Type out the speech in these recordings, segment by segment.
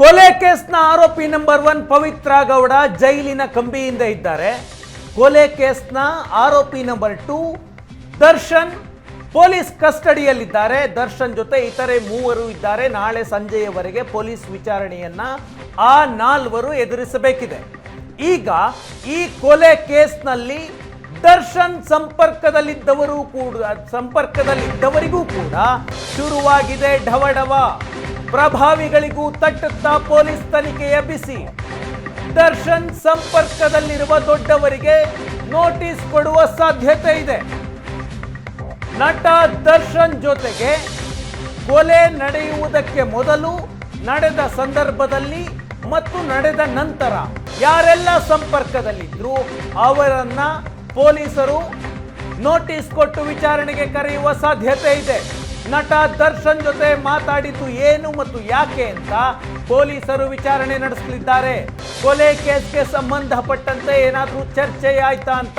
ಕೊಲೆ ಕೇಸ್ನ ಆರೋಪಿ ನಂಬರ್ ಒನ್ ಪವಿತ್ರ ಗೌಡ ಜೈಲಿನ ಕಂಬಿಯಿಂದ ಇದ್ದಾರೆ. ಕೊಲೆ ಕೇಸ್ನ ಆರೋಪಿ ನಂಬರ್ ಟೂ ದರ್ಶನ್ ಪೊಲೀಸ್ ಕಸ್ಟಡಿಯಲ್ಲಿದ್ದಾರೆ. ದರ್ಶನ್ ಜೊತೆ ಇತರೆ ಮೂವರು ಇದ್ದಾರೆ. ನಾಳೆ ಸಂಜೆಯವರೆಗೆ ಪೊಲೀಸ್ ವಿಚಾರಣೆಯನ್ನ ಆ ನಾಲ್ವರು ಎದುರಿಸಬೇಕಿದೆ. ಈಗ ಈ ಕೊಲೆ ಕೇಸ್ನಲ್ಲಿ ದರ್ಶನ್ ಸಂಪರ್ಕದಲ್ಲಿದ್ದವರು ಕೂಡ, ಸಂಪರ್ಕದಲ್ಲಿದ್ದವರಿಗೂ ಕೂಡ ಶುರುವಾಗಿದೆ ಢವಢವ. ಪ್ರಭಾವಿಗಳಿಗೂ ತಟ್ಟುತ್ತಾ ಪೊಲೀಸ್ ತನಿಖೆಯ ಬಿಸಿ ದರ್ಶನ್ ಸಂಪರ್ಕದಲ್ಲಿರುವ ದೊಡ್ಡವರಿಗೆ ನೋಟಿಸ್ ಕೊಡುವ ಸಾಧ್ಯತೆ ಇದೆ. ನಟ ದರ್ಶನ್ ಜೊತೆಗೆ ಕೊಲೆ ನಡೆಯುವುದಕ್ಕೆ ಮೊದಲು ನಡೆದ ಸಂದರ್ಭದಲ್ಲಿ ಮತ್ತು ನಡೆದ ನಂತರ ಯಾರೆಲ್ಲ ಸಂಪರ್ಕದಲ್ಲಿದ್ದರು ಅವರನ್ನು ಪೊಲೀಸರು ನೋಟಿಸ್ ಕೊಟ್ಟು ವಿಚಾರಣೆಗೆ ಕರೆಯುವ ಸಾಧ್ಯತೆ ಇದೆ. ನಟ ದರ್ಶನ್ ಜೊತೆ ಮಾತಾಡಿದ್ದು ಏನು ಮತ್ತು ಯಾಕೆ ಅಂತ ಪೊಲೀಸರು ವಿಚಾರಣೆ ನಡೆಸಲಿದ್ದಾರೆ. ಕೊಲೆ ಕೇಸ್ಗೆ ಸಂಬಂಧಪಟ್ಟಂತೆ ಏನಾದರೂ ಚರ್ಚೆ ಆಯ್ತಾ ಅಂತ.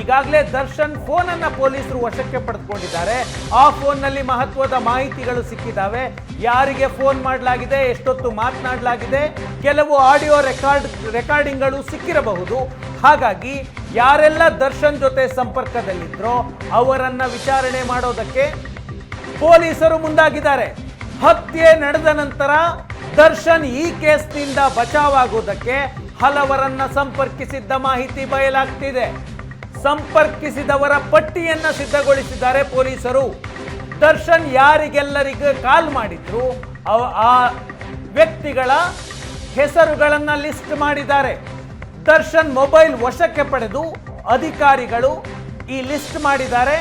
ಈಗಾಗಲೇ ದರ್ಶನ್ ಫೋನ್ ಅನ್ನ ಪೊಲೀಸರು ವಶಕ್ಕೆ ಪಡೆದುಕೊಂಡಿದ್ದಾರೆ. ಆ ಫೋನ್ನಲ್ಲಿ ಮಹತ್ವದ ಮಾಹಿತಿಗಳು ಸಿಕ್ಕಿದ್ದಾವೆ. ಯಾರಿಗೆ ಫೋನ್ ಮಾಡಲಾಗಿದೆ, ಎಷ್ಟೊತ್ತು ಮಾತನಾಡಲಾಗಿದೆ, ಕೆಲವು ಆಡಿಯೋ ರೆಕಾರ್ಡ್, ರೆಕಾರ್ಡಿಂಗ್ಗಳು ಸಿಕ್ಕಿರಬಹುದು. ಹಾಗಾಗಿ ಯಾರೆಲ್ಲ ದರ್ಶನ್ ಜೊತೆ ಸಂಪರ್ಕದಲ್ಲಿದ್ದರೋ ಅವರನ್ನು ವಿಚಾರಣೆ ಮಾಡೋದಕ್ಕೆ ಪೊಲೀಸರು ಮುಂದಾಗಿದ್ದಾರೆ. ಹತ್ಯೆ ನಡೆದ ನಂತರ ದರ್ಶನ್ ಈ ಕೇಸ್ನಿಂದ ಬಚಾವಾಗುವುದಕ್ಕೆ ಹಲವರನ್ನ ಸಂಪರ್ಕಿಸಿದ್ದ ಮಾಹಿತಿ ಬಯಲಾಗ್ತಿದೆ. ಸಂಪರ್ಕಿಸಿದವರ ಪಟ್ಟಿಯನ್ನ ಸಿದ್ಧಗೊಳಿಸಿದ್ದಾರೆ ಪೊಲೀಸರು. ದರ್ಶನ್ ಯಾರಿಗೆಲ್ಲರಿಗೆ ಕಾಲ್ ಮಾಡಿದ್ರು ಆ ವ್ಯಕ್ತಿಗಳ ಹೆಸರುಗಳನ್ನ ಲಿಸ್ಟ್ ಮಾಡಿದ್ದಾರೆ. ದರ್ಶನ್ ಮೊಬೈಲ್ ವಶಕ್ಕೆ ಪಡೆದು ಅಧಿಕಾರಿಗಳು ಈ ಲಿಸ್ಟ್ ಮಾಡಿದ್ದಾರೆ.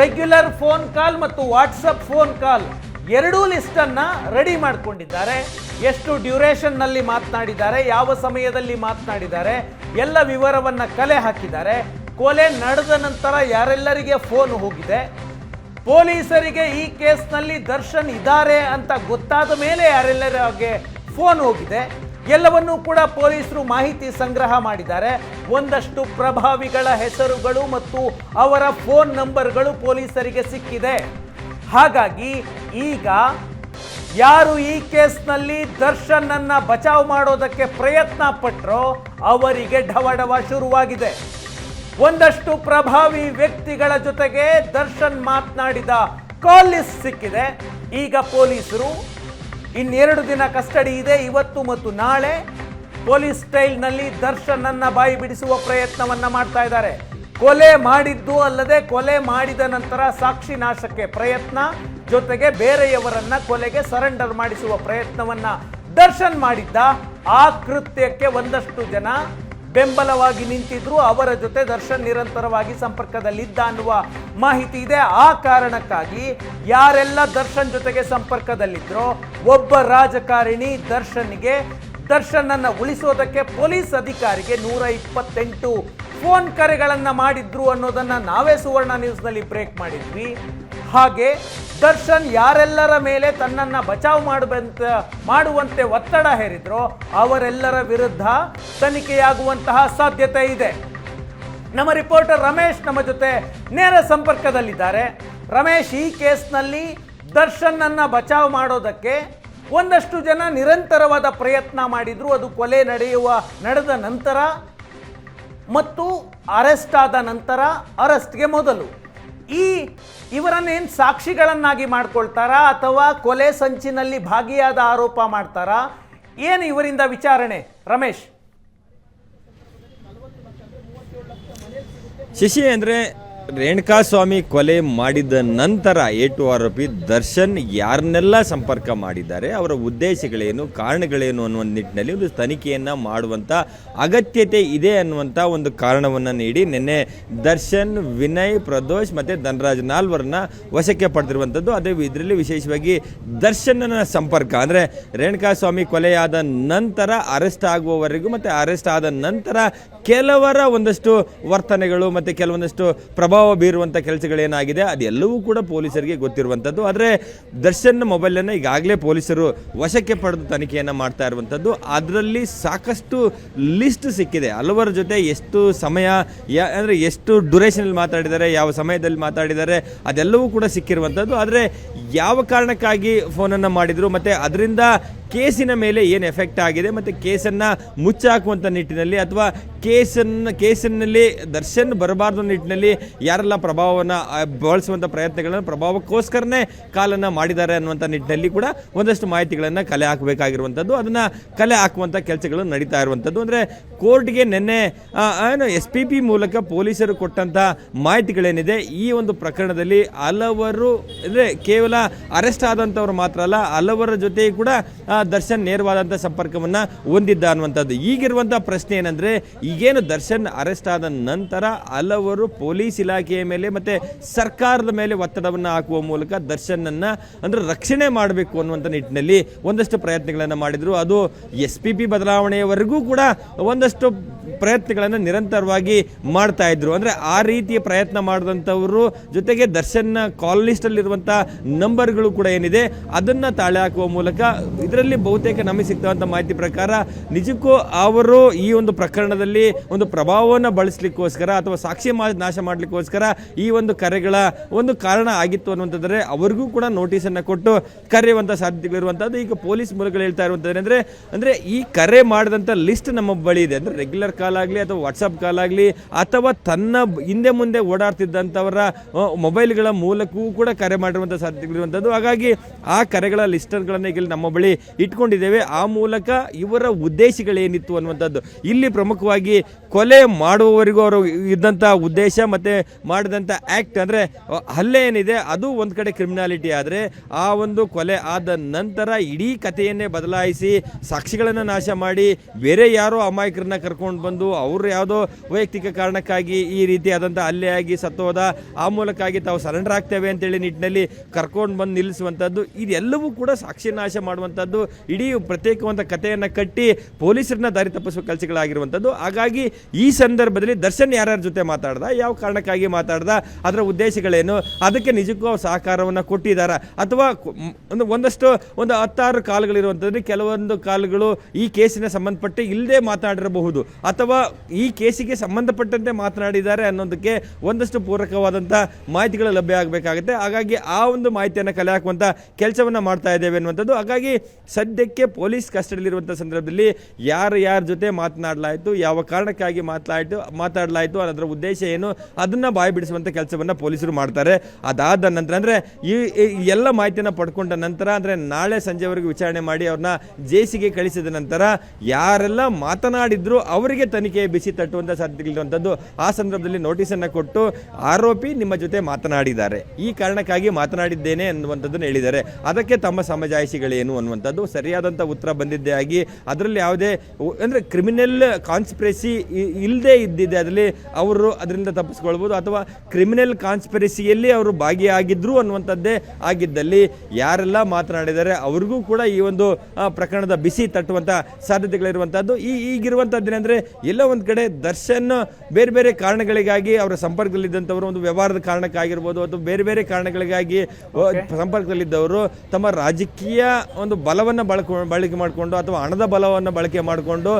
ರೆಗ್ಯುಲರ್ ಫೋನ್ ಕಾಲ್ ಮತ್ತು ವಾಟ್ಸಪ್ ಫೋನ್ ಕಾಲ್ ಎರಡೂ ಲಿಸ್ಟ್ ಅನ್ನ ರೆಡಿ ಮಾಡಿಕೊಂಡಿದ್ದಾರೆ. ಎಷ್ಟು ಡ್ಯೂರೇಷನ್ನಲ್ಲಿ ಮಾತನಾಡಿದ್ದಾರೆ, ಯಾವ ಸಮಯದಲ್ಲಿ ಮಾತನಾಡಿದ್ದಾರೆ, ಎಲ್ಲ ವಿವರವನ್ನ ಕಲೆ ಹಾಕಿದ್ದಾರೆ. ಕೊಲೆ ನಡೆದ ನಂತರ ಯಾರೆಲ್ಲರಿಗೆ ಫೋನ್ ಹೋಗಿದೆ, ಪೊಲೀಸರಿಗೆ ಈ ಕೇಸ್ನಲ್ಲಿ ದರ್ಶನ್ ಇದ್ದಾರೆ ಅಂತ ಗೊತ್ತಾದ ಮೇಲೆ ಯಾರೆಲ್ಲರಿಗೆ ಫೋನ್ ಹೋಗಿದೆ. ಎಲ್ಲವನ್ನೂ ಕೂಡ ಪೊಲೀಸರು ಮಾಹಿತಿ ಸಂಗ್ರಹ ಮಾಡಿದ್ದಾರೆ. ಒಂದಷ್ಟು ಪ್ರಭಾವಿಗಳ ಹೆಸರುಗಳು ಮತ್ತು ಅವರ ಫೋನ್ ನಂಬರ್ಗಳು ಪೊಲೀಸರಿಗೆ ಸಿಕ್ಕಿದೆ. ಹಾಗಾಗಿ ಈಗ ಯಾರು ಈ ಕೇಸ್ನಲ್ಲಿ ದರ್ಶನ್ ಅನ್ನ ಬಚಾವ್ ಮಾಡೋದಕ್ಕೆ ಪ್ರಯತ್ನ ಪಟ್ಟರೋ ಅವರಿಗೆ ಢವಢವ ಶುರುವಾಗಿದೆ. ಒಂದಷ್ಟು ಪ್ರಭಾವಿ ವ್ಯಕ್ತಿಗಳ ಜೊತೆಗೆ ದರ್ಶನ್ ಮಾತನಾಡಿದ ಕಾಲ್ ಲಿಸ್ಟ್ ಸಿಕ್ಕಿದೆ. ಈಗ ಪೊಲೀಸರು ಇನ್ನೆರಡು ದಿನ ಕಸ್ಟಡಿ ಇದೆ, ಇವತ್ತು ಮತ್ತು ನಾಳೆ. ಪೊಲೀಸ್ ಸ್ಟೈಲ್ನಲ್ಲಿ ದರ್ಶನ್ ಅನ್ನ ಬಾಯಿ ಬಿಡಿಸುವ ಪ್ರಯತ್ನವನ್ನ ಮಾಡ್ತಾ ಇದ್ದಾರೆ. ಕೊಲೆ ಮಾಡಿದ್ದು ಅಲ್ಲದೆ ಕೊಲೆ ಮಾಡಿದ ನಂತರ ಸಾಕ್ಷಿ ನಾಶಕ್ಕೆ ಪ್ರಯತ್ನ, ಜೊತೆಗೆ ಬೇರೆಯವರನ್ನ ಕೊಲೆಗೆ ಸರೆಂಡರ್ ಮಾಡಿಸುವ ಪ್ರಯತ್ನವನ್ನ ದರ್ಶನ್ ಮಾಡಿದ್ದ. ಆ ಕೃತ್ಯಕ್ಕೆ ಒಂದಷ್ಟು ಜನ ಬೆಂಬಲವಾಗಿ ನಿಂತಿದ್ರು, ಅವರ ಜೊತೆ ದರ್ಶನ್ ನಿರಂತರವಾಗಿ ಸಂಪರ್ಕದಲ್ಲಿದ್ದ ಅನ್ನುವ ಮಾಹಿತಿ ಇದೆ. ಆ ಕಾರಣಕ್ಕಾಗಿ ಯಾರೆಲ್ಲ ದರ್ಶನ್ ಜೊತೆಗೆ ಸಂಪರ್ಕದಲ್ಲಿದ್ದರೋ ಒಬ್ಬ ರಾಜಕಾರಣಿ ದರ್ಶನ್ಗೆ ದರ್ಶನ್ ಅನ್ನ ಉಳಿಸೋದಕ್ಕೆ ಪೊಲೀಸ್ ಅಧಿಕಾರಿಗೆ ನೂರ ಇಪ್ಪತ್ತೆಂಟು ಫೋನ್ ಕರೆಗಳನ್ನ ಮಾಡಿದ್ರು ಅನ್ನೋದನ್ನ ನಾವೇ ಸುವರ್ಣ ನ್ಯೂಸ್ನಲ್ಲಿ ಬ್ರೇಕ್ ಮಾಡಿದ್ವಿ. ಹಾಗೆ ದರ್ಶನ್ ಯಾರೆಲ್ಲರ ಮೇಲೆ ತನ್ನನ್ನ ಬಚಾವ್ ಮಾಡುವಂತ, ಮಾಡುವಂತೆ ಒತ್ತಡ ಹೇರಿದ್ರೋ ಅವರೆಲ್ಲರ ವಿರುದ್ಧ ತನಿಖೆಯಾಗುವಂತಹ ಸಾಧ್ಯತೆ ಇದೆ. ನಮ್ಮ ರಿಪೋರ್ಟರ್ ರಮೇಶ್ ನಮ್ಮ ಜೊತೆ ನೇರ ಸಂಪರ್ಕದಲ್ಲಿದ್ದಾರೆ. ರಮೇಶ್ ಈ ಕೇಸ್ನಲ್ಲಿ ದರ್ಶನ್ ಅನ್ನ ಬಚಾವ್ ಮಾಡೋದಕ್ಕೆ ಒಂದಷ್ಟು ಜನ ನಿರಂತರವಾದ ಪ್ರಯತ್ನ ಮಾಡಿದ್ರು, ಅದು ಕೊಲೆ ನಡೆಯುವ, ನಡೆದ ನಂತರ ಮತ್ತು ಅರೆಸ್ಟ್ ಆದ ನಂತರ ಅರೆಸ್ಟ್ಗೆ ಮೊದಲು. ಈ ಇವರನ್ನೇನು ಸಾಕ್ಷಿಗಳನ್ನಾಗಿ ಮಾಡ್ಕೊಳ್ತಾರಾ ಅಥವಾ ಕೊಲೆ ಸಂಚಿನಲ್ಲಿ ಭಾಗಿಯಾದ ಆರೋಪ ಮಾಡ್ತಾರಾ? ಏನು ಇವರಿಂದ ವಿಚಾರಣೆ? ರಮೇಶ್. ಶಶಿ ಅಂದರೆ ರೇಣುಕಾಸ್ವಾಮಿ ಕೊಲೆ ಮಾಡಿದ ನಂತರ ಏಟು ಆರೋಪಿ ದರ್ಶನ್ ಯಾರನ್ನೆಲ್ಲ ಸಂಪರ್ಕ ಮಾಡಿದ್ದಾರೆ, ಅವರ ಉದ್ದೇಶಗಳೇನು, ಕಾರಣಗಳೇನು ಅನ್ನುವ ನಿಟ್ಟಿನಲ್ಲಿ ಒಂದು ತನಿಖೆಯನ್ನು ಮಾಡುವಂಥ ಅಗತ್ಯತೆ ಇದೆ ಅನ್ನುವಂಥ ಒಂದು ಕಾರಣವನ್ನು ನೀಡಿ ನಿನ್ನೆ ದರ್ಶನ್, ವಿನಯ್, ಪ್ರದೋಷ್ ಮತ್ತು ಧನರಾಜ್ ನಾಲ್ವರನ್ನ ವಶಕ್ಕೆ ಪಡೆದಿರುವಂಥದ್ದು ಅದೇ ಇದರಲ್ಲಿ ವಿಶೇಷವಾಗಿ ದರ್ಶನ್ನ ಸಂಪರ್ಕ, ಅಂದರೆ ರೇಣುಕಾಸ್ವಾಮಿ ಕೊಲೆಯಾದ ನಂತರ ಅರೆಸ್ಟ್ ಆಗುವವರೆಗೂ ಮತ್ತು ಅರೆಸ್ಟ್ ಆದ ನಂತರ ಕೆಲವರ ಒಂದಷ್ಟು ವರ್ತನೆಗಳು ಮತ್ತು ಕೆಲವೊಂದಷ್ಟು ಪ್ರಭಾವ ಬೀರುವಂಥ ಕೆಲಸಗಳೇನಾಗಿದೆ, ಅದೆಲ್ಲವೂ ಕೂಡ ಪೊಲೀಸರಿಗೆ ಗೊತ್ತಿರುವಂಥದ್ದು ಆದರೆ ದರ್ಶನ್ ಮೊಬೈಲನ್ನು ಈಗಾಗಲೇ ಪೊಲೀಸರು ವಶಕ್ಕೆ ಪಡೆದು ತನಿಖೆಯನ್ನು ಮಾಡ್ತಾ ಇರುವಂಥದ್ದು ಅದರಲ್ಲಿ ಸಾಕಷ್ಟು ಲಿಸ್ಟ್ ಸಿಕ್ಕಿದೆ. ಹಲವರ ಜೊತೆ ಎಷ್ಟು ಸಮಯ ಅಂದರೆ ಎಷ್ಟು ಡ್ಯುರೇಷನಲ್ಲಿ ಮಾತಾಡಿದ್ದಾರೆ, ಯಾವ ಸಮಯದಲ್ಲಿ ಮಾತಾಡಿದ್ದಾರೆ, ಅದೆಲ್ಲವೂ ಕೂಡ ಸಿಕ್ಕಿರುವಂಥದ್ದು ಆದರೆ ಯಾವ ಕಾರಣಕ್ಕಾಗಿ ಫೋನನ್ನು ಮಾಡಿದರು, ಮತ್ತು ಅದರಿಂದ ಕೇಸಿನ ಮೇಲೆ ಏನು ಎಫೆಕ್ಟ್ ಆಗಿದೆ ಮತ್ತು ಕೇಸನ್ನು ಮುಚ್ಚಾಕುವಂಥ ನಿಟ್ಟಿನಲ್ಲಿ ಅಥವಾ ಕೇಸನ್ನು ಕೇಸಿನಲ್ಲಿ ದರ್ಶನ್ ಬರಬಾರ್ದು ನಿಟ್ಟಿನಲ್ಲಿ ಯಾರೆಲ್ಲ ಪ್ರಭಾವವನ್ನು ಬಳಸುವಂಥ ಪ್ರಯತ್ನಗಳನ್ನು ಪ್ರಭಾವಕ್ಕೋಸ್ಕರನೇ ಕಾಲನ್ನು ಮಾಡಿದ್ದಾರೆ ಅನ್ನುವಂಥ ನಿಟ್ಟಿನಲ್ಲಿ ಕೂಡ ಒಂದಷ್ಟು ಮಾಹಿತಿಗಳನ್ನು ಕಲೆ ಹಾಕಬೇಕಾಗಿರುವಂಥದ್ದು ಅದನ್ನು ಕಲೆ ಹಾಕುವಂಥ ಕೆಲಸಗಳು ನಡೀತಾ ಇರುವಂಥದ್ದು ಅಂದರೆ ಕೋರ್ಟ್ಗೆ ನಿನ್ನೆ ಏನು ಎಸ್ ಪಿ ಪಿ ಮೂಲಕ ಪೊಲೀಸರು ಕೊಟ್ಟಂಥ ಮಾಹಿತಿಗಳೇನಿದೆ, ಈ ಒಂದು ಪ್ರಕರಣದಲ್ಲಿ ಹಲವರು, ಅಂದರೆ ಕೇವಲ ಅರೆಸ್ಟ್ ಆದಂಥವ್ರು ಮಾತ್ರ ಅಲ್ಲ, ಹಲವರ ಜೊತೆ ಕೂಡ ದರ್ಶನ್ ನೇರವಾದಂಥ ಸಂಪರ್ಕವನ್ನು ಹೊಂದಿದ್ದ ಅನ್ನುವಂಥದ್ದು. ಈಗಿರುವಂಥ ಪ್ರಶ್ನೆ ಏನಂದರೆ, ಈಗೇನು ದರ್ಶನ್ ಅರೆಸ್ಟ್ ಆದ ನಂತರ ಹಲವರು ಪೊಲೀಸ್ ಇಲಾಖೆಯ ಮೇಲೆ ಮತ್ತು ಸರ್ಕಾರದ ಮೇಲೆ ಒತ್ತಡವನ್ನು ಹಾಕುವ ಮೂಲಕ ದರ್ಶನನ್ನು ಅಂದರೆ ರಕ್ಷಣೆ ಮಾಡಬೇಕು ಅನ್ನುವಂಥ ನಿಟ್ಟಿನಲ್ಲಿ ಒಂದಷ್ಟು ಪ್ರಯತ್ನಗಳನ್ನು ಮಾಡಿದರು. ಅದು ಎಸ್ ಪಿ ಪಿ ಬದಲಾವಣೆಯವರೆಗೂ ಕೂಡ ಒಂದಷ್ಟು ಪ್ರಯತ್ನಗಳನ್ನು ನಿರಂತರವಾಗಿ ಮಾಡ್ತಾ ಇದ್ರು. ಅಂದರೆ ಆ ರೀತಿಯ ಪ್ರಯತ್ನ ಮಾಡಿದಂಥವರು ಜೊತೆಗೆ ದರ್ಶನ್ನ ಕಾಲ್ ಲಿಸ್ಟಲ್ಲಿರುವಂಥ ನಂಬರ್ಗಳು ಕೂಡ ಏನಿದೆ, ಅದನ್ನು ತಾಳೆ ಹಾಕುವ ಮೂಲಕ ಇದರಲ್ಲಿ ಬಹುತೇಕ ನಮಗೆ ಸಿಗ್ತವಂಥ ಮಾಹಿತಿ ಪ್ರಕಾರ ನಿಜಕ್ಕೂ ಅವರು ಈ ಒಂದು ಪ್ರಕರಣದಲ್ಲಿ ಒಂದು ಪ್ರಭಾವವನ್ನು ಬಳಸಲಿಕ್ಕೋಸ್ಕರ ಅಥವಾ ಸಾಕ್ಷಿ ಮಾ ನಾಶ ಮಾಡಲಿಕ್ಕೋಸ್ಕರ ಈ ಒಂದು ಕರೆಗಳ ಒಂದು ಕಾರಣ ಆಗಿತ್ತು ಅನ್ನುವಂಥದ್ದರೆ ಅವರಿಗೂ ಕೂಡ ನೋಟಿಸನ್ನು ಕೊಟ್ಟು ಕರೆಯುವಂಥ ಸಾಧ್ಯತೆಗಳಿರುವಂಥದ್ದು ಈಗ ಪೊಲೀಸ್ ಮೂಲಗಳು ಹೇಳ್ತಾ ಇರುವಂಥದ್ದು ಏನಂದರೆ, ಅಂದರೆ ಈ ಕರೆ ಮಾಡಿದಂಥ ಲಿಸ್ಟ್ ನಮ್ಮ ಬಳಿ ಇದೆ. ಅಂದರೆ ರೆಗ್ಯುಲರ್ ಕಾಲ್ ಆಗಲಿ ಅಥವಾ ವಾಟ್ಸಪ್ ಕಾಲ್ ಆಗಲಿ ಅಥವಾ ತನ್ನ ಹಿಂದೆ ಮುಂದೆ ಓಡಾಡ್ತಿದ್ದಂಥವರ ಮೊಬೈಲ್ಗಳ ಮೂಲಕವೂ ಕೂಡ ಕರೆ ಮಾಡಿರುವಂಥ ಸಾಧ್ಯತೆಗಳಿರುವಂಥದ್ದು ಹಾಗಾಗಿ ಆ ಕರೆಗಳ ಲಿಸ್ಟರ್ಗಳನ್ನು ಈಗ ನಮ್ಮ ಬಳಿ ಇಟ್ಕೊಂಡಿದ್ದೇವೆ. ಆ ಮೂಲಕ ಇವರ ಉದ್ದೇಶಗಳೇನಿತ್ತು ಅನ್ನುವಂಥದ್ದು. ಇಲ್ಲಿ ಪ್ರಮುಖವಾಗಿ ಕೊಲೆ ಮಾಡುವವರಿಗೂ ಅವರು ಇದ್ದಂಥ ಉದ್ದೇಶ ಮತ್ತು ಮಾಡಿದಂಥ ಆ್ಯಕ್ಟ್ ಅಂದರೆ, ಹಲ್ಲೆ ಏನಿದೆ, ಅದು ಒಂದು ಕಡೆ ಕ್ರಿಮಿನಾಲಿಟಿ ಆದರೆ, ಆ ಒಂದು ಕೊಲೆ ಆದ ನಂತರ ಇಡೀ ಕಥೆಯನ್ನೇ ಬದಲಾಯಿಸಿ, ಸಾಕ್ಷಿಗಳನ್ನು ನಾಶ ಮಾಡಿ, ಬೇರೆ ಯಾರೋ ಅಮಾಯಕರನ್ನ ಕರ್ಕೊಂಡು ಬಂದು, ಅವರು ಯಾವುದೋ ವೈಯಕ್ತಿಕ ಕಾರಣಕ್ಕಾಗಿ ಈ ರೀತಿಯಾದಂಥ ಹಲ್ಲೆ ಆಗಿ ಸತ್ತೋದ, ಆ ಮೂಲಕ್ಕಾಗಿ ತಾವು ಸರೆಂಡರ್ ಆಗ್ತೇವೆ ಅಂತೇಳಿ ನಿಟ್ಟಿನಲ್ಲಿ ಕರ್ಕೊಂಡು ಬಂದು ನಿಲ್ಲಿಸುವಂಥದ್ದು, ಇದೆಲ್ಲವೂ ಕೂಡ ಸಾಕ್ಷಿ ನಾಶ ಮಾಡುವಂಥದ್ದು ಇಡೀ ಪ್ರತ್ಯೇಕವಾದ ಕಥೆಯನ್ನು ಕಟ್ಟಿ ಪೊಲೀಸರನ್ನ ದಾರಿ ತಪ್ಪಿಸುವ ಕೆಲಸಗಳಾಗಿರುವಂಥದ್ದು ಹಾಗಾಗಿ ಈ ಸಂದರ್ಭದಲ್ಲಿ ದರ್ಶನ್ ಯಾರ್ಯಾರ ಜೊತೆ ಮಾತಾಡ್ದ, ಯಾವ ಕಾರಣಕ್ಕಾಗಿ ಮಾತಾಡ್ದ, ಅದರ ಉದ್ದೇಶಗಳೇನು, ಅದಕ್ಕೆ ನಿಜಕ್ಕೂ ಅವ್ರು ಸಹಕಾರವನ್ನು ಕೊಟ್ಟಿದ್ದಾರಾ ಅಥವಾ ಒಂದು ಒಂದಷ್ಟು ಒಂದು ಹತ್ತಾರು ಕಾಲುಗಳಿರುವಂಥದ್ದು ಕೆಲವೊಂದು ಕಾಲುಗಳು ಈ ಕೇಸಿನ ಸಂಬಂಧಪಟ್ಟು ಇಲ್ಲದೆ ಮಾತನಾಡಿರಬಹುದು ಅಥವಾ ಈ ಕೇಸಿಗೆ ಸಂಬಂಧಪಟ್ಟಂತೆ ಮಾತನಾಡಿದ್ದಾರೆ ಅನ್ನೋದಕ್ಕೆ ಒಂದಷ್ಟು ಪೂರಕವಾದಂಥ ಮಾಹಿತಿಗಳು ಲಭ್ಯ ಆಗಬೇಕಾಗುತ್ತೆ. ಹಾಗಾಗಿ ಆ ಒಂದು ಮಾಹಿತಿಯನ್ನು ಕಲೆ ಹಾಕುವಂಥ ಕೆಲಸವನ್ನು ಮಾಡ್ತಾ ಇದ್ದೇವೆ ಅನ್ನುವಂಥದ್ದು. ಹಾಗಾಗಿ ಸದ್ಯಕ್ಕೆ ಪೊಲೀಸ್ ಕಸ್ಟಡಿಯಲ್ಲಿರುವಂಥ ಸಂದರ್ಭದಲ್ಲಿ ಯಾರು ಯಾರ ಜೊತೆ ಮಾತನಾಡಲಾಯಿತು, ಯಾವ ಕಾರಣಕ್ಕಾಗಿ ಮಾತನಾಯಿತು, ಮಾತಾಡಲಾಯಿತು ಅದರ ಉದ್ದೇಶ ಏನು, ಅದನ್ನು ಬಾಯಿ ಬಿಡಿಸುವಂಥ ಕೆಲಸವನ್ನು ಪೊಲೀಸರು ಮಾಡ್ತಾರೆ. ಅದಾದ ನಂತರ ಅಂದರೆ ಈ ಎಲ್ಲ ಮಾಹಿತಿಯನ್ನು ಪಡ್ಕೊಂಡ ನಂತರ ಅಂದರೆ ನಾಳೆ ಸಂಜೆವರೆಗೂ ವಿಚಾರಣೆ ಮಾಡಿ ಅವ್ರನ್ನ ಜೇಸಿಗೆ ಕಳಿಸಿದ ನಂತರ ಯಾರೆಲ್ಲ ಮಾತನಾಡಿದ್ರು ಅವರಿಗೆ ತನಿಖೆ ಬಿಸಿ ತಟ್ಟುವಂಥ ಸಾಧ್ಯತೆಗಳಿರುವಂಥದ್ದು ಆ ಸಂದರ್ಭದಲ್ಲಿ ನೋಟಿಸನ್ನು ಕೊಟ್ಟು ಆರೋಪಿ ನಿಮ್ಮ ಜೊತೆ ಮಾತನಾಡಿದ್ದಾರೆ. ಈ ಕಾರಣಕ್ಕಾಗಿ ಮಾತನಾಡಿದ್ದೇನೆ ಅನ್ನುವಂಥದ್ದನ್ನು ಹೇಳಿದ್ದಾರೆ. ಅದಕ್ಕೆ ತಮ್ಮ ಸಮಜಾಯಿಷಿಗಳೇನು ಅನ್ನುವಂಥದ್ದು ಸರಿಯಾದಂಥ ಉತ್ತರ ಬಂದಿದ್ದೇ ಆಗಿ ಅದರಲ್ಲಿ ಯಾವುದೇ ಅಂದರೆ ಕ್ರಿಮಿನಲ್ ಕಾನ್ಸ್ಪಿರಸಿ ಇಲ್ಲದೇ ಇದ್ದಿದೆ. ಅದರಲ್ಲಿ ಅವರು ಅದರಿಂದ ತಪ್ಪಿಸ್ಕೊಳ್ಬೋದು ಅಥವಾ ಕ್ರಿಮಿನಲ್ ಕಾನ್ಸ್ಪಿರಸಿಯಲ್ಲಿ ಅವರು ಭಾಗಿಯಾಗಿದ್ರು ಅನ್ನುವಂಥದ್ದೇ ಆಗಿದ್ದಲ್ಲಿ ಯಾರೆಲ್ಲ ಮಾತನಾಡಿದರೆ ಅವ್ರಿಗೂ ಕೂಡ ಈ ಒಂದು ಪ್ರಕರಣದ ಬಿಸಿ ತಟ್ಟುವಂಥ ಸಾಧ್ಯತೆಗಳಿರುವಂಥದ್ದು. ಈ ಈಗಿರುವಂಥದ್ದೇನೆಂದರೆ ಎಲ್ಲ ಒಂದು ಕಡೆ ದರ್ಶನ್ ಬೇರೆ ಬೇರೆ ಕಾರಣಗಳಿಗಾಗಿ ಅವರ ಸಂಪರ್ಕದಲ್ಲಿದ್ದಂಥವರು ಒಂದು ವ್ಯವಹಾರದ ಕಾರಣಕ್ಕಾಗಿರ್ಬೋದು ಅಥವಾ ಬೇರೆ ಬೇರೆ ಕಾರಣಗಳಿಗಾಗಿ ಸಂಪರ್ಕದಲ್ಲಿದ್ದವರು ತಮ್ಮ ರಾಜಕೀಯ ಒಂದು ಬಲವನ್ನು ಬಳಕೆ ಬಳಕೆ ಮಾಡಿಕೊಂಡು ಅಥವಾ ಹಣದ ಬಲವನ್ನು ಬಳಕೆ ಮಾಡಿಕೊಂಡು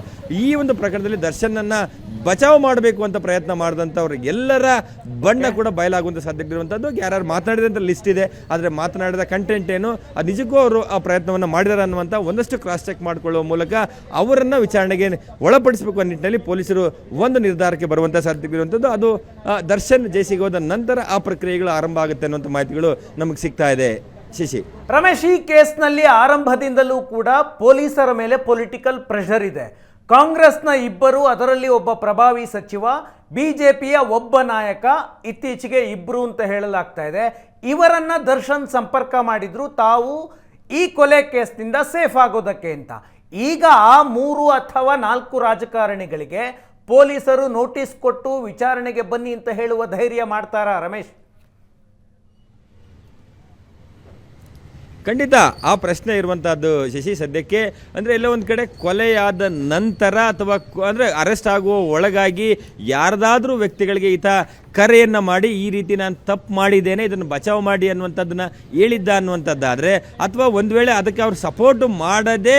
ಈ ಒಂದು ಪ್ರಕರಣದಲ್ಲಿ ದರ್ಶನನ್ನು ಬಚಾವ್ ಮಾಡಬೇಕು ಅಂತ ಪ್ರಯತ್ನ ಮಾಡಿದಂಥವ್ರು ಎಲ್ಲರ ಬಣ್ಣ ಕೂಡ ಬಯಲಾಗುವಂಥ ಸಾಧ್ಯತೆ ಇರುವಂಥದ್ದು. ಯಾರ್ಯಾರು ಮಾತನಾಡಿದಂಥ ಲಿಸ್ಟ್ ಇದೆ. ಆದರೆ ಮಾತನಾಡಿದ ಕಂಟೆಂಟ್ ಏನು ಅದು ನಿಜಕ್ಕೂ ಅವರು ಆ ಪ್ರಯತ್ನವನ್ನು ಮಾಡಿದಾರೆ ಅನ್ನುವಂಥ ಒಂದಷ್ಟು ಕ್ರಾಸ್ ಚೆಕ್ ಮಾಡಿಕೊಳ್ಳುವ ಮೂಲಕ ಅವರನ್ನು ವಿಚಾರಣೆಗೆ ಒಳಪಡಿಸಬೇಕು ಅನ್ನೋ ನಿಟ್ಟಿನಲ್ಲಿ ಪೊಲೀಸರು ಒಂದು ನಿರ್ಧಾರಕ್ಕೆ ಬರುವಂಥ ಸಾಧ್ಯತೆ ಇರುವಂಥದ್ದು. ಅದು ದರ್ಶನ್ ಜೈಸಿಗೆ ಹೋದ ನಂತರ ಆ ಪ್ರಕ್ರಿಯೆಗಳು ಆರಂಭ ಆಗುತ್ತೆ ಅನ್ನುವಂಥ ಮಾಹಿತಿಗಳು ನಮಗೆ ಸಿಗ್ತಾ ಇದೆ. ಶಶಿ ರಮೇಶ್, ಈ ಕೇಸ್ನಲ್ಲಿ ಆರಂಭದಿಂದಲೂ ಕೂಡ ಪೊಲೀಸರ ಮೇಲೆ ಪೊಲಿಟಿಕಲ್ ಪ್ರೆಷರ್ ಇದೆ. ಕಾಂಗ್ರೆಸ್ನ ಇಬ್ಬರು, ಅದರಲ್ಲಿ ಒಬ್ಬ ಪ್ರಭಾವಿ ಸಚಿವ, ಬಿಜೆಪಿಯ ಒಬ್ಬ ನಾಯಕ, ಇತ್ತೀಚೆಗೆ ಇಬ್ರು ಅಂತ ಹೇಳಲಾಗ್ತಾ ಇದೆ. ಇವರನ್ನ ದರ್ಶನ್ ಸಂಪರ್ಕ ಮಾಡಿದ್ರು. ತಾವು ಈ ಕೊಲೆ ಕೇಸ್ನಿಂದ ಸೇಫ್ ಆಗೋದಕ್ಕೆ ಅಂತ. ಈಗ ಆ ಮೂರು ಅಥವಾ ನಾಲ್ಕು ರಾಜಕಾರಣಿಗಳಿಗೆ ಪೊಲೀಸರು ನೋಟಿಸ್ ಕೊಟ್ಟು ವಿಚಾರಣೆಗೆ ಬನ್ನಿ ಅಂತ ಹೇಳುವ ಧೈರ್ಯ ಮಾಡ್ತಾರಾ ರಮೇಶ್? ಖಂಡಿತ ಆ ಪ್ರಶ್ನೆ ಇರುವಂತಹದ್ದು ಶಶಿ, ಸದ್ಯಕ್ಕೆ ಅಂದರೆ ಎಲ್ಲ ಒಂದು ಕಡೆ ಕೊಲೆಯಾದ ನಂತರ ಅಥವಾ ಅಂದ್ರೆ ಅಂದರೆ ಅರೆಸ್ಟ್ ಆಗುವ ಒಳಗಾಗಿ ಯಾರದಾದರೂ ವ್ಯಕ್ತಿಗಳಿಗೆ ಈತ ಕರೆಯನ್ನ ಮಾಡಿ ಈ ರೀತಿ ನಾನು ತಪ್ಪು ಮಾಡಿದ್ದೇನೆ, ಇದನ್ನು ಬಚಾವ್ ಮಾಡಿ ಅನ್ನುವಂಥದ್ದನ್ನು ಹೇಳಿದ್ದ ಅನ್ನುವಂಥದ್ದಾದರೆ, ಅಥವಾ ಒಂದು ವೇಳೆ ಅದಕ್ಕೆ ಅವರು ಸಪೋರ್ಟ್ ಮಾಡದೆ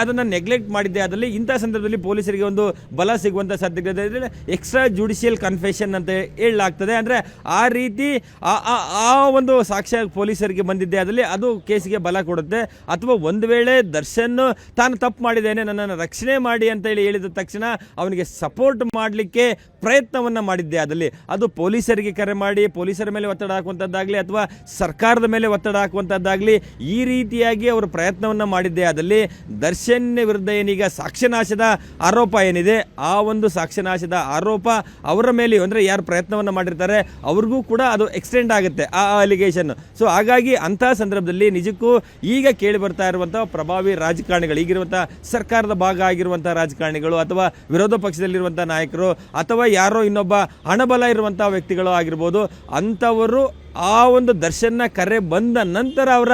ಅದನ್ನು ನೆಗ್ಲೆಕ್ಟ್ ಮಾಡಿದ್ದೆ, ಅದರಲ್ಲಿ ಇಂಥ ಸಂದರ್ಭದಲ್ಲಿ ಪೊಲೀಸರಿಗೆ ಒಂದು ಬಲ ಸಿಗುವಂಥ ಸಾಧ್ಯತೆ ಎಕ್ಸ್ಟ್ರಾ ಜುಡಿಷಿಯಲ್ ಕನ್ಫೆಷನ್ ಅಂತ ಹೇಳಲಾಗ್ತದೆ. ಅಂದರೆ ಆ ರೀತಿ ಆ ಒಂದು ಸಾಕ್ಷ್ಯ ಪೊಲೀಸರಿಗೆ ಬಂದಿದ್ದೆ, ಅದರಲ್ಲಿ ಅದು ಕೇಸಿಗೆ ಬಲ ಕೊಡುತ್ತೆ. ಅಥವಾ ಒಂದು ವೇಳೆ ದರ್ಶನ್ ತಾನು ತಪ್ಪು ಮಾಡಿದ್ದೇನೆ, ನನ್ನನ್ನು ರಕ್ಷಣೆ ಮಾಡಿ ಅಂತ ಹೇಳಿ ಹೇಳಿದ ತಕ್ಷಣ ಅವನಿಗೆ ಸಪೋರ್ಟ್ ಮಾಡಲಿಕ್ಕೆ ಪ್ರಯತ್ನವನ್ನು ಮಾಡಿದ್ದೆ. ಆದಲ್ಲಿ ಅದು ಪೊಲೀಸರಿಗೆ ಕರೆ ಮಾಡಿ, ಪೊಲೀಸರ ಮೇಲೆ ಒತ್ತಡ ಹಾಕುವಂಥದ್ದಾಗಲಿ ಅಥವಾ ಸರ್ಕಾರದ ಮೇಲೆ ಒತ್ತಡ ಹಾಕುವಂಥದ್ದಾಗಲಿ ಈ ರೀತಿಯಾಗಿ ಅವರು ಪ್ರಯತ್ನವನ್ನು ಮಾಡಿದ್ದೆ. ಆದಲ್ಲಿ ದರ್ಶನ್ ವಿರುದ್ಧ ಏನೀಗ ಸಾಕ್ಷ್ಯನಾಶದ ಆರೋಪ ಏನಿದೆ, ಆ ಒಂದು ಸಾಕ್ಷ್ಯನಾಶದ ಆರೋಪ ಅವರ ಮೇಲೆ ಅಂದರೆ ಯಾರು ಪ್ರಯತ್ನವನ್ನು ಮಾಡಿರ್ತಾರೆ, ಅವ್ರಿಗೂ ಕೂಡ ಅದು ಎಕ್ಸ್ಟೆಂಡ್ ಆಗುತ್ತೆ ಆ ಅಲಿಗೇಷನ್ ಸೊ ಹಾಗಾಗಿ ಅಂತಹ ಸಂದರ್ಭದಲ್ಲಿ ನಿಜಕ್ಕೂ ಈಗ ಕೇಳಿ ಬರ್ತಾ ಇರುವಂಥ ಪ್ರಭಾವಿ ರಾಜಕಾರಣಿಗಳು, ಈಗಿರುವಂಥ ಸರ್ಕಾರದ ಭಾಗ ಆಗಿರುವಂಥ ರಾಜಕಾರಣಿಗಳು ಅಥವಾ ವಿರೋಧ ಪಕ್ಷದಲ್ಲಿರುವಂಥ ನಾಯಕರು ಅಥವಾ ಯಾರೋ ಇನ್ನೊಬ್ಬ ಹಣಬಲ ಇರುವಂಥ ವ್ಯಕ್ತಿಗಳು ಆಗಿರ್ಬೋದು ಅಂಥವರು ಆ ಒಂದು ದರ್ಶನ ಕರೆ ಬಂದ ನಂತರ ಅವರ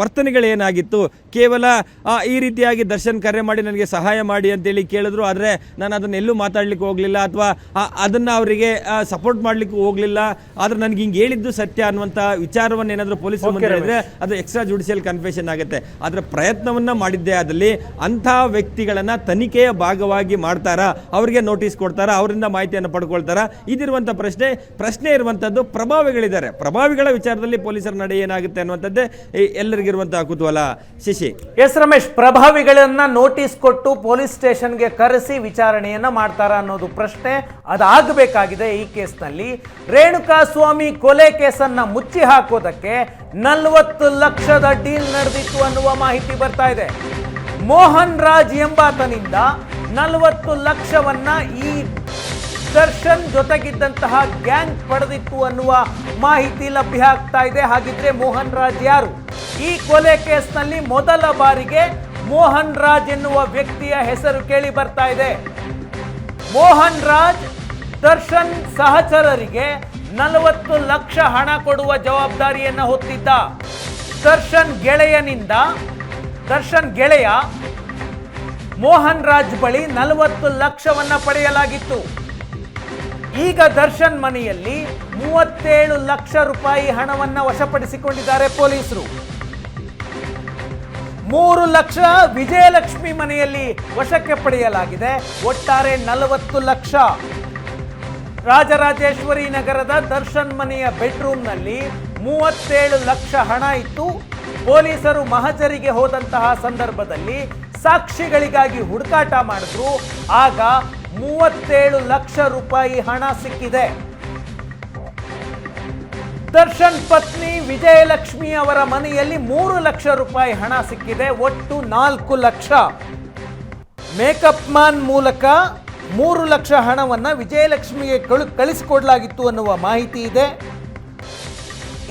ವರ್ತನೆಗಳೇನಾಗಿತ್ತು? ಕೇವಲ ಈ ರೀತಿಯಾಗಿ ದರ್ಶನ್ ಕರೆ ಮಾಡಿ ನನಗೆ ಸಹಾಯ ಮಾಡಿ ಅಂತೇಳಿ ಕೇಳಿದ್ರು. ಆದರೆ ನಾನು ಅದನ್ನು ಎಲ್ಲೂ ಮಾತಾಡಲಿಕ್ಕೆ ಹೋಗಲಿಲ್ಲ ಅಥವಾ ಅದನ್ನು ಅವರಿಗೆ ಸಪೋರ್ಟ್ ಮಾಡಲಿಕ್ಕೆ ಹೋಗಲಿಲ್ಲ. ಆದರೆ ನನಗೆ ಹಿಂಗೆ ಹೇಳಿದ್ದು ಸತ್ಯ ಅನ್ನುವಂಥ ವಿಚಾರವನ್ನು ಏನಾದರೂ ಪೊಲೀಸ್ ಮುಂದೆ ಹೇಳಿದ್ರೆ ಅದು ಎಕ್ಸ್ಟ್ರಾ ಜುಡಿಷಿಯಲ್ ಕನ್ಫೆಷನ್ ಆಗುತ್ತೆ. ಆದರೆ ಪ್ರಯತ್ನವನ್ನು ಮಾಡಿದ್ದೆ ಆದಲ್ಲಿ ಅಂಥ ವ್ಯಕ್ತಿಗಳನ್ನು ತನಿಖೆಯ ಭಾಗವಾಗಿ ಮಾಡ್ತಾರಾ? ಅವರಿಗೆ ನೋಟಿಸ್ ಕೊಡ್ತಾರಾ? ಅವರಿಂದ ಮಾಹಿತಿಯನ್ನು ಪಡ್ಕೊಳ್ತಾರಾ? ಇದಿರುವಂಥ ಪ್ರಶ್ನೆ ಪ್ರಶ್ನೆ ಇರುವಂಥದ್ದು ಪ್ರಭಾವಿಗಳಿದ್ದಾರೆ. ಪ್ರಭಾವಿಗಳ ವಿಚಾರದಲ್ಲಿ ಪೊಲೀಸರ ನಡೆ ಏನಾಗುತ್ತೆ ಅನ್ನುವಂಥದ್ದೇ ಎಲ್ಲರಿಗಿರುವಂತಹ ಕುತೂಹಲ. ಶಿಶಿ. ಎಸ್ ರಮೇಶ್, ಪ್ರಭಾವಿಗಳನ್ನ ನೋಟಿಸ್ ಕೊಟ್ಟು ಪೊಲೀಸ್ ಸ್ಟೇಷನ್ಗೆ ಕರೆಸಿ ವಿಚಾರಣೆಯನ್ನ ಮಾಡ್ತಾರ ಅನ್ನೋದು ಪ್ರಶ್ನೆ ಅದಾಗಬೇಕಾಗಿದೆ ಈ ಕೇಸ್ನಲ್ಲಿ. ರೇಣುಕಾ ಸ್ವಾಮಿ ಕೊಲೆ ಕೇಸನ್ನ ಮುಚ್ಚಿ ಹಾಕೋದಕ್ಕೆ ನಲವತ್ತು ಲಕ್ಷದ ಡೀಲ್ ನಡೆದಿತ್ತು ಅನ್ನುವ ಮಾಹಿತಿ ಬರ್ತಾ ಇದೆ. ಮೋಹನ್ ರಾಜ್ ಎಂಬಾತನಿಂದ ನಲವತ್ತು ಲಕ್ಷವನ್ನ ಈ ದರ್ಶನ್ ಜೊತೆಗಿದ್ದಂತಹ ಗ್ಯಾಂಗ್ ಪಡೆದಿತ್ತು ಅನ್ನುವ ಮಾಹಿತಿ ಲಭ್ಯ ಆಗ್ತಾ ಇದೆ. ಹಾಗಿದ್ರೆ ಮೋಹನ್ ರಾಜ್ ಯಾರು? ಈ ಕೊಲೆ ಕೇಸ್ನಲ್ಲಿ ಮೊದಲ ಬಾರಿಗೆ ಮೋಹನ್ ರಾಜ್ ಎನ್ನುವ ವ್ಯಕ್ತಿಯ ಹೆಸರು ಕೇಳಿ ಬರ್ತಾ ಇದೆ. ಮೋಹನ್ ರಾಜ್ ದರ್ಶನ್ ಸಹಚರರಿಗೆ ನಲವತ್ತು ಲಕ್ಷ ಹಣ ಕೊಡುವ ಜವಾಬ್ದಾರಿಯನ್ನು ಹೊತ್ತಿದ್ದ ದರ್ಶನ್ ಗೆಳೆಯನಿಂದ, ದರ್ಶನ್ ಗೆಳೆಯ ಮೋಹನ್ ರಾಜ್ ಬಳಿ ನಲವತ್ತು ಲಕ್ಷವನ್ನು ಪಡೆಯಲಾಗಿತ್ತು. ಈಗ ದರ್ಶನ್ ಮನೆಯಲ್ಲಿ ಮೂವತ್ತೇಳು ಲಕ್ಷ ರೂಪಾಯಿ ಹಣವನ್ನು ವಶಪಡಿಸಿಕೊಂಡಿದ್ದಾರೆ ಪೊಲೀಸರು. ಮೂರು ಲಕ್ಷ ವಿಜಯಲಕ್ಷ್ಮಿ ಮನೆಯಲ್ಲಿ ವಶಕ್ಕೆ ಪಡೆಯಲಾಗಿದೆ. ಒಟ್ಟಾರೆ ನಲವತ್ತು ಲಕ್ಷ. ರಾಜರಾಜೇಶ್ವರಿ ನಗರದ ದರ್ಶನ್ ಮನೆಯ ಬೆಡ್ರೂಮ್ನಲ್ಲಿ ಮೂವತ್ತೇಳು ಲಕ್ಷ ಹಣ ಇತ್ತು. ಪೊಲೀಸರು ಮಹಜರಿಗೆ ಹೋದಂತಹ ಸಂದರ್ಭದಲ್ಲಿ ಸಾಕ್ಷಿಗಳಿಗಾಗಿ ಹುಡುಕಾಟ ಮಾಡಿದ್ರು. ಆಗ ಮೂವತ್ತೇಳು ಲಕ್ಷ ರೂಪಾಯಿ ಹಣ ಸಿಕ್ಕಿದೆ. ದರ್ಶನ್ ಪತ್ನಿ ವಿಜಯಲಕ್ಷ್ಮಿ ಅವರ ಮನೆಯಲ್ಲಿ ಮೂರು ಲಕ್ಷ ರೂಪಾಯಿ ಹಣ ಸಿಕ್ಕಿದೆ, ಒಟ್ಟು ನಾಲ್ಕು ಲಕ್ಷ. ಮೇಕಪ್ ಮ್ಯಾನ್ ಮೂಲಕ ಮೂರು ಲಕ್ಷ ಹಣವನ್ನು ವಿಜಯಲಕ್ಷ್ಮಿಗೆ ಕಳು, ಕಳಿಸಿಕೊಡಲಾಗಿತ್ತು ಅನ್ನುವ ಮಾಹಿತಿ ಇದೆ.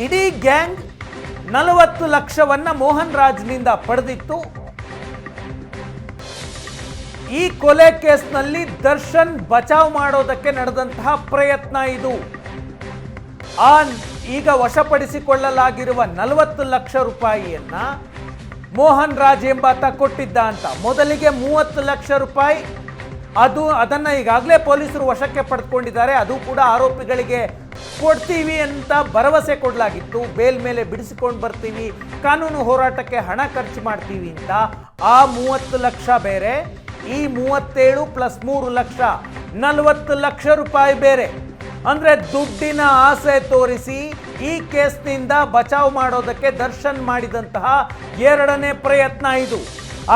ಇಡೀ ಗ್ಯಾಂಗ್ ನಲವತ್ತು ಲಕ್ಷವನ್ನು ಮೋಹನ್ ರಾಜ್ನಿಂದ ಪಡೆದಿತ್ತು. ಈ ಕೊಲೆ ಕೇಸ್ನಲ್ಲಿ ದರ್ಶನ್ ಬಚಾವ್ ಮಾಡೋದಕ್ಕೆ ನಡೆದಂತಹ ಪ್ರಯತ್ನ ಇದು. ಆ ಈಗ ವಶಪಡಿಸಿಕೊಳ್ಳಲಾಗಿರುವ ನಲವತ್ತು ಲಕ್ಷ ರೂಪಾಯಿಯನ್ನ ಮೋಹನ್ ರಾಜ್ ಎಂಬಾತ ಕೊಟ್ಟಿದ್ದ ಅಂತ. ಮೊದಲಿಗೆ ಮೂವತ್ತು ಲಕ್ಷ ರೂಪಾಯಿ. ಅದು ಅದನ್ನ ಈಗಾಗಲೇ ಪೊಲೀಸರು ವಶಕ್ಕೆ ಪಡೆದುಕೊಂಡಿದ್ದಾರೆ ಅದು ಕೂಡ ಆರೋಪಿಗಳಿಗೆ ಕೊಡ್ತೀವಿ ಅಂತ ಭರವಸೆ ಕೊಡಲಾಗಿತ್ತು. ಬೇಲ್ ಮೇಲೆ ಬಿಡಿಸಿಕೊಂಡು ಬರ್ತೀವಿ ಕಾನೂನು ಹೋರಾಟಕ್ಕೆ ಹಣ ಖರ್ಚು ಮಾಡ್ತೀವಿ ಅಂತ. ಆ ಮೂವತ್ತು ಲಕ್ಷ ಬೇರೆ. ಈ ಮೂವತ್ತೇಳು ಪ್ಲಸ್ ಮೂರು ಲಕ್ಷ ನಲವತ್ತು ಲಕ್ಷ ರೂಪಾಯಿ ಬೇರೆ. ಅಂದರೆ ದುಡ್ಡಿನ ಆಸೆ ತೋರಿಸಿ ಈ ಕೇಸ್ನಿಂದ ಬಚಾವ್ ಮಾಡೋದಕ್ಕೆ ದರ್ಶನ್ ಮಾಡಿದಂತಹ ಎರಡನೇ ಪ್ರಯತ್ನ ಇದು.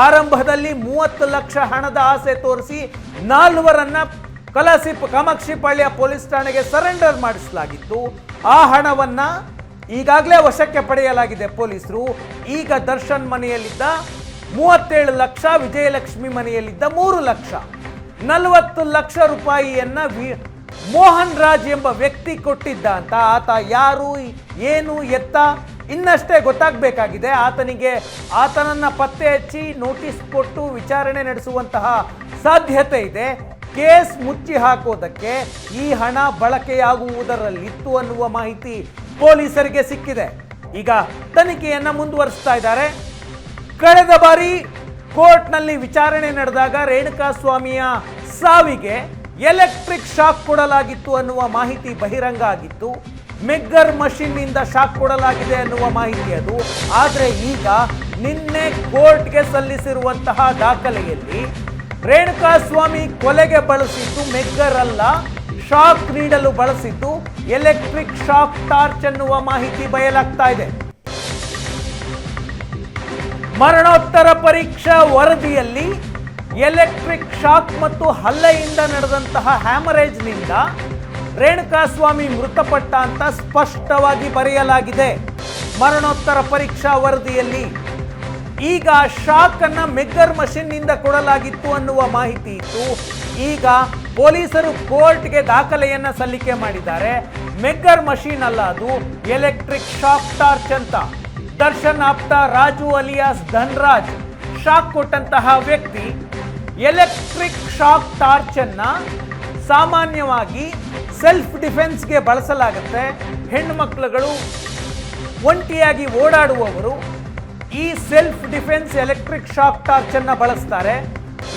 ಆರಂಭದಲ್ಲಿ ಮೂವತ್ತು ಲಕ್ಷ ಹಣದ ಆಸೆ ತೋರಿಸಿ ನಾಲ್ವರನ್ನ ಕಲಸಿ ಕಾಮಾಕ್ಷಿಪಾಳ್ಯ ಪೊಲೀಸ್ ಠಾಣೆಗೆ ಸರೆಂಡರ್ ಮಾಡಿಸಲಾಗಿತ್ತು. ಆ ಹಣವನ್ನು ಈಗಾಗಲೇ ವಶಕ್ಕೆ ಪಡೆಯಲಾಗಿದೆ ಪೊಲೀಸರು. ಈಗ ದರ್ಶನ್ ಮನೆಯಲ್ಲಿದ್ದ ಮೂವತ್ತೇಳು ಲಕ್ಷ ವಿಜಯಲಕ್ಷ್ಮಿ ಮನೆಯಲ್ಲಿದ್ದ ಮೂರು ಲಕ್ಷ. ನಲವತ್ತು ಲಕ್ಷ ರೂಪಾಯಿಯನ್ನ ವಿ- ಮೋಹನ್ ರಾಜ್ ಎಂಬ ವ್ಯಕ್ತಿ ಕೊಟ್ಟಿದ್ದ ಅಂತ. ಆತ ಯಾರು, ಏನು, ಎತ್ತ, ಇನ್ನಷ್ಟೇ ಗೊತ್ತಾಗಬೇಕಾಗಿದೆ. ಆತನಿಗೆ, ಆತನನ್ನ ಪತ್ತೆ ಹಚ್ಚಿ ನೋಟಿಸ್ ಕೊಟ್ಟು ವಿಚಾರಣೆ ನಡೆಸುವಂತಹ ಸಾಧ್ಯತೆ ಇದೆ. ಕೇಸ್ ಮುಚ್ಚಿ ಹಾಕೋದಕ್ಕೆ ಈ ಹಣ ಬಳಕೆಯಾಗುವುದರಲ್ಲಿತ್ತು ಅನ್ನುವ ಮಾಹಿತಿ ಪೊಲೀಸರಿಗೆ ಸಿಕ್ಕಿದೆ. ಈಗ ತನಿಖೆಯನ್ನ ಮುಂದುವರಿಸ್ತಾ ಇದ್ದಾರೆ. ಕಳೆದ ಬಾರಿ ಕೋರ್ಟ್ನಲ್ಲಿ ವಿಚಾರಣೆ ನಡೆದಾಗ ರೇಣುಕಾ ಸ್ವಾಮಿಯ ಸಾವಿಗೆ ಎಲೆಕ್ಟ್ರಿಕ್ ಶಾಕ್ ಕೊಡಲಾಗಿತ್ತು ಅನ್ನುವ ಮಾಹಿತಿ ಬಹಿರಂಗ ಆಗಿತ್ತು. ಮೆಗ್ಗರ್ ಮಷಿನ್ನಿಂದ ಶಾಕ್ ಕೊಡಲಾಗಿದೆ ಅನ್ನುವ ಮಾಹಿತಿ ಅದು. ಆದರೆ ಈಗ ನಿನ್ನೆ ಕೋರ್ಟ್ಗೆ ಸಲ್ಲಿಸಿರುವಂತಹ ದಾಖಲೆಯಲ್ಲಿ ರೇಣುಕಾಸ್ವಾಮಿ ಕೊಲೆಗೆ ಬಳಸಿದ್ದು ಮೆಗ್ಗರ್ ಅಲ್ಲ, ಶಾಕ್ ನೀಡಲು ಬಳಸಿದ್ದು ಎಲೆಕ್ಟ್ರಿಕ್ ಶಾಕ್ ಟಾರ್ಚ್ ಅನ್ನುವ ಮಾಹಿತಿ ಬಯಲಾಗ್ತಾ ಇದೆ. ಮರಣೋತ್ತರ ಪರೀಕ್ಷಾ ವರದಿಯಲ್ಲಿ ಎಲೆಕ್ಟ್ರಿಕ್ ಶಾಕ್ ಮತ್ತು ಹಲ್ಲೆಯಿಂದ ನಡೆದಂತಹ ಹ್ಯಾಮರೇಜ್ನಿಂದ ರೇಣುಕಾಸ್ವಾಮಿ ಮೃತಪಟ್ಟ ಅಂತ ಸ್ಪಷ್ಟವಾಗಿ ಬರೆಯಲಾಗಿದೆ. ಮರಣೋತ್ತರ ಪರೀಕ್ಷಾ ವರದಿಯಲ್ಲಿ ಈಗ ಶಾಕ್ ಅನ್ನ ಮೆಗ್ಗರ್ ಮಷಿನ್ನಿಂದ ಕೊಡಲಾಗಿತ್ತು ಅನ್ನುವ ಮಾಹಿತಿ ಇತ್ತು. ಈಗ ಪೊಲೀಸರು ಕೋರ್ಟ್ಗೆ ದಾಖಲೆಯನ್ನು ಸಲ್ಲಿಕೆ ಮಾಡಿದ್ದಾರೆ. ಮೆಗ್ಗರ್ ಮಷೀನ್ ಅಲ್ಲ ಅದು ಎಲೆಕ್ಟ್ರಿಕ್ ಶಾಕ್ ಟಾರ್ಚ್ ಅಂತ. ದರ್ಶನ್ ಆಪ್ತ ರಾಜು ಅಲಿಯಾಸ್ ಧನ್ರಾಜ್ ಶಾಕ್ ಕೊಟ್ಟಂತಹ ವ್ಯಕ್ತಿ ಎಲೆಕ್ಟ್ರಿಕ್ ಶಾಕ್ ಟಾರ್ಚ್ ಅನ್ನ ಸಾಮಾನ್ಯವಾಗಿ ಸೆಲ್ಫ್ ಡಿಫೆನ್ಸ್ಗೆ ಬಳಸಲಾಗುತ್ತೆ. ಹೆಣ್ಣು ಮಕ್ಕಳುಗಳು ಒಂಟಿಯಾಗಿ ಓಡಾಡುವವರು ಈ self defence electric shock torch ಅನ್ನ ಬಳಸ್ತಾರೆ.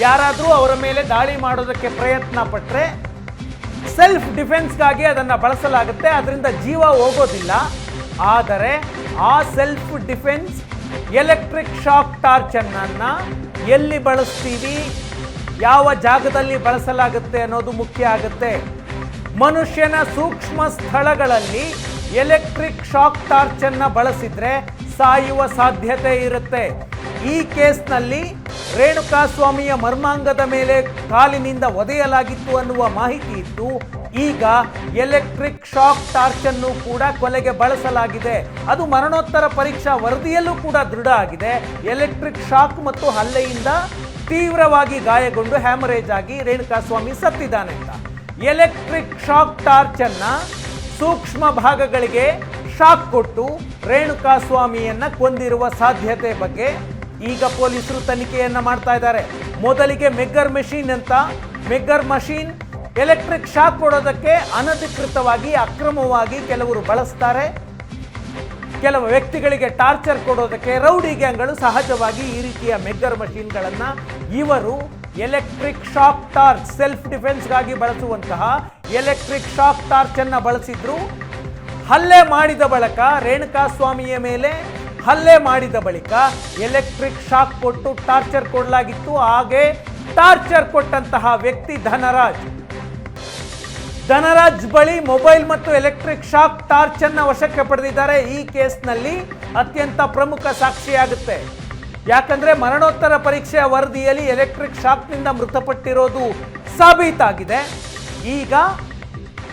ಯಾರಾದರೂ ಅವರ ಮೇಲೆ ದಾಳಿ ಮಾಡೋದಕ್ಕೆ ಪ್ರಯತ್ನ ಪಟ್ಟರೆ ಸೆಲ್ಫ್ ಡಿಫೆನ್ಸ್ಗಾಗಿ ಅದನ್ನು ಬಳಸಲಾಗುತ್ತೆ. ಅದರಿಂದ ಜೀವ ಹೋಗೋದಿಲ್ಲ. ಆದರೆ ಆ ಸೆಲ್ಫ್ ಡಿಫೆನ್ಸ್ ಎಲೆಕ್ಟ್ರಿಕ್ ಶಾಕ್ ಟಾರ್ಚನ್ನು ಎಲ್ಲಿ ಬಳಸ್ತೀವಿ, ಯಾವ ಜಾಗದಲ್ಲಿ ಬಳಸಲಾಗುತ್ತೆ ಅನ್ನೋದು ಮುಖ್ಯ ಆಗುತ್ತೆ. ಮನುಷ್ಯನ ಸೂಕ್ಷ್ಮ ಸ್ಥಳಗಳಲ್ಲಿ ಎಲೆಕ್ಟ್ರಿಕ್ ಶಾಕ್ ಟಾರ್ಚನ್ನು ಬಳಸಿದ್ರೆ ಸಾಯುವ ಸಾಧ್ಯತೆ ಇರುತ್ತೆ. ಈ ಕೇಸ್ನಲ್ಲಿ ರೇಣುಕಾಸ್ವಾಮಿಯ ಮರ್ಮಾಂಗದ ಮೇಲೆ ಕಾಲಿನಿಂದ ಒದೆಯಲಾಗಿತ್ತು ಅನ್ನುವ ಮಾಹಿತಿ ಇತ್ತು ಈಗ ಎಲೆಕ್ಟ್ರಿಕ್ ಶಾಕ್ ಟಾರ್ಚ್ ಅನ್ನು ಕೂಡ ಕೊಲೆಗೆ ಬಳಸಲಾಗಿದೆ. ಅದು ಮರಣೋತ್ತರ ಪರೀಕ್ಷಾ ವರದಿಯಲ್ಲೂ ಕೂಡ ದೃಢ ಆಗಿದೆ. ಎಲೆಕ್ಟ್ರಿಕ್ ಶಾಕ್ ಮತ್ತು ಹಲ್ಲೆಯಿಂದ ತೀವ್ರವಾಗಿ ಗಾಯಗೊಂಡು ಹ್ಯಾಮರೇಜ್ ಆಗಿ ರೇಣುಕಾಸ್ವಾಮಿ ಸತ್ತಿದ್ದಾನೆ ಅಂತ. ಎಲೆಕ್ಟ್ರಿಕ್ ಶಾಕ್ ಟಾರ್ಚ್ ಅನ್ನ ಸೂಕ್ಷ್ಮ ಭಾಗಗಳಿಗೆ ಶಾಕ್ ಕೊಟ್ಟು ರೇಣುಕಾಸ್ವಾಮಿಯನ್ನ ಕೊಂದಿರುವ ಸಾಧ್ಯತೆ ಬಗ್ಗೆ ಈಗ ಪೊಲೀಸರು ತನಿಖೆಯನ್ನ ಮಾಡ್ತಾ ಇದ್ದಾರೆ. ಮೊದಲಿಗೆ ಮೆಗ್ಗರ್ ಮೆಷಿನ್ ಅಂತ. ಮೆಗ್ಗರ್ ಮಷೀನ್ ಎಲೆಕ್ಟ್ರಿಕ್ ಶಾಕ್ ಕೊಡೋದಕ್ಕೆ ಅನಧಿಕೃತವಾಗಿ, ಅಕ್ರಮವಾಗಿ ಕೆಲವರು ಬಳಸ್ತಾರೆ. ಕೆಲವು ವ್ಯಕ್ತಿಗಳಿಗೆ ಟಾರ್ಚರ್ ಕೊಡೋದಕ್ಕೆ ರೌಡಿ ಗ್ಯಾಂಗ್ಗಳು ಸಹಜವಾಗಿ ಈ ರೀತಿಯ ಮೆಗ್ಗರ್ ಮಷೀನ್ಗಳನ್ನು ಇವರು ಎಲೆಕ್ಟ್ರಿಕ್ ಶಾಕ್ ಟಾರ್ಚ್, ಸೆಲ್ಫ್ ಡಿಫೆನ್ಸ್ಗಾಗಿ ಬಳಸುವಂತಹ ಎಲೆಕ್ಟ್ರಿಕ್ ಶಾಕ್ ಟಾರ್ಚನ್ನು ಬಳಸಿದ್ರು. ಹಲ್ಲೆ ಮಾಡಿದ ಬಳಿಕ ರೇಣುಕಾಸ್ವಾಮಿಯ ಮೇಲೆ ಹಲ್ಲೆ ಮಾಡಿದ ಬಳಿಕ ಎಲೆಕ್ಟ್ರಿಕ್ ಶಾಕ್ ಕೊಟ್ಟು ಟಾರ್ಚರ್ ಕೊಡಲಾಗಿತ್ತು. ಹಾಗೆ ಟಾರ್ಚರ್ ಕೊಟ್ಟಂತಹ ವ್ಯಕ್ತಿ ಧನರಾಜ್ ಧನರಾಜ್ ಬಳಿ ಮೊಬೈಲ್ ಮತ್ತು ಎಲೆಕ್ಟ್ರಿಕ್ ಶಾಕ್ ಟಾರ್ಚ್ ಅನ್ನ ವಶಕ್ಕೆ ಪಡೆದಿದ್ದಾರೆ. ಈ ಕೇಸ್ನಲ್ಲಿ ಅತ್ಯಂತ ಪ್ರಮುಖ ಸಾಕ್ಷಿಯಾಗುತ್ತೆ. ಯಾಕಂದ್ರೆ ಮರಣೋತ್ತರ ಪರೀಕ್ಷೆಯ ವರದಿಯಲ್ಲಿ ಎಲೆಕ್ಟ್ರಿಕ್ ಶಾಕ್ನಿಂದ ಮೃತಪಟ್ಟಿರೋದು ಸಾಬೀತಾಗಿದೆ. ಈಗ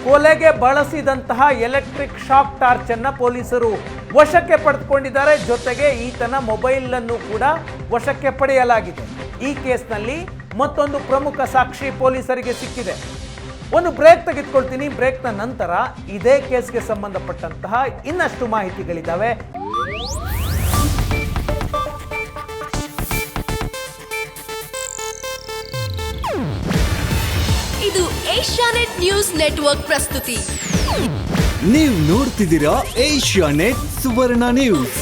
ಕೊಲೆಗೆ ಬಳಸಿದಂತಹ ಎಲೆಕ್ಟ್ರಿಕ್ ಶಾಕ್ ಟಾರ್ಚ್ ಅನ್ನ ಪೊಲೀಸರು ವಶಕ್ಕೆ ಪಡೆದುಕೊಂಡಿದ್ದಾರೆ. ಜೊತೆಗೆ ಈತನ ಮೊಬೈಲ್ ಅನ್ನು ಕೂಡ ವಶಕ್ಕೆ ಪಡೆಯಲಾಗಿದೆ. ಈ ಕೇಸ್ನಲ್ಲಿ ಮತ್ತೊಂದು ಪ್ರಮುಖ ಸಾಕ್ಷಿ ಪೊಲೀಸರಿಗೆ ಸಿಕ್ಕಿದೆ. ಒಂದು ಬ್ರೇಕ್ ತೆಗೆದುಕೊಳ್ತೀನಿ. ಬ್ರೇಕ್ನ ನಂತರ ಇದೇ ಕೇಸ್ಗೆ ಸಂಬಂಧಪಟ್ಟಂತಹ ಇನ್ನಷ್ಟು ಮಾಹಿತಿಗಳಿದ್ದಾವೆ ಇದು ಏಷ್ಯಾನೆಟ್ ನ್ಯೂಸ್ ನೆಟ್ವರ್ಕ್ ಪ್ರಸ್ತುತಿ. ನೀವು ನೋಡ್ತಿದ್ದೀರಾ ಏಷ್ಯಾ ನೆಟ್ ಸುವರ್ಣ ನ್ಯೂಸ್.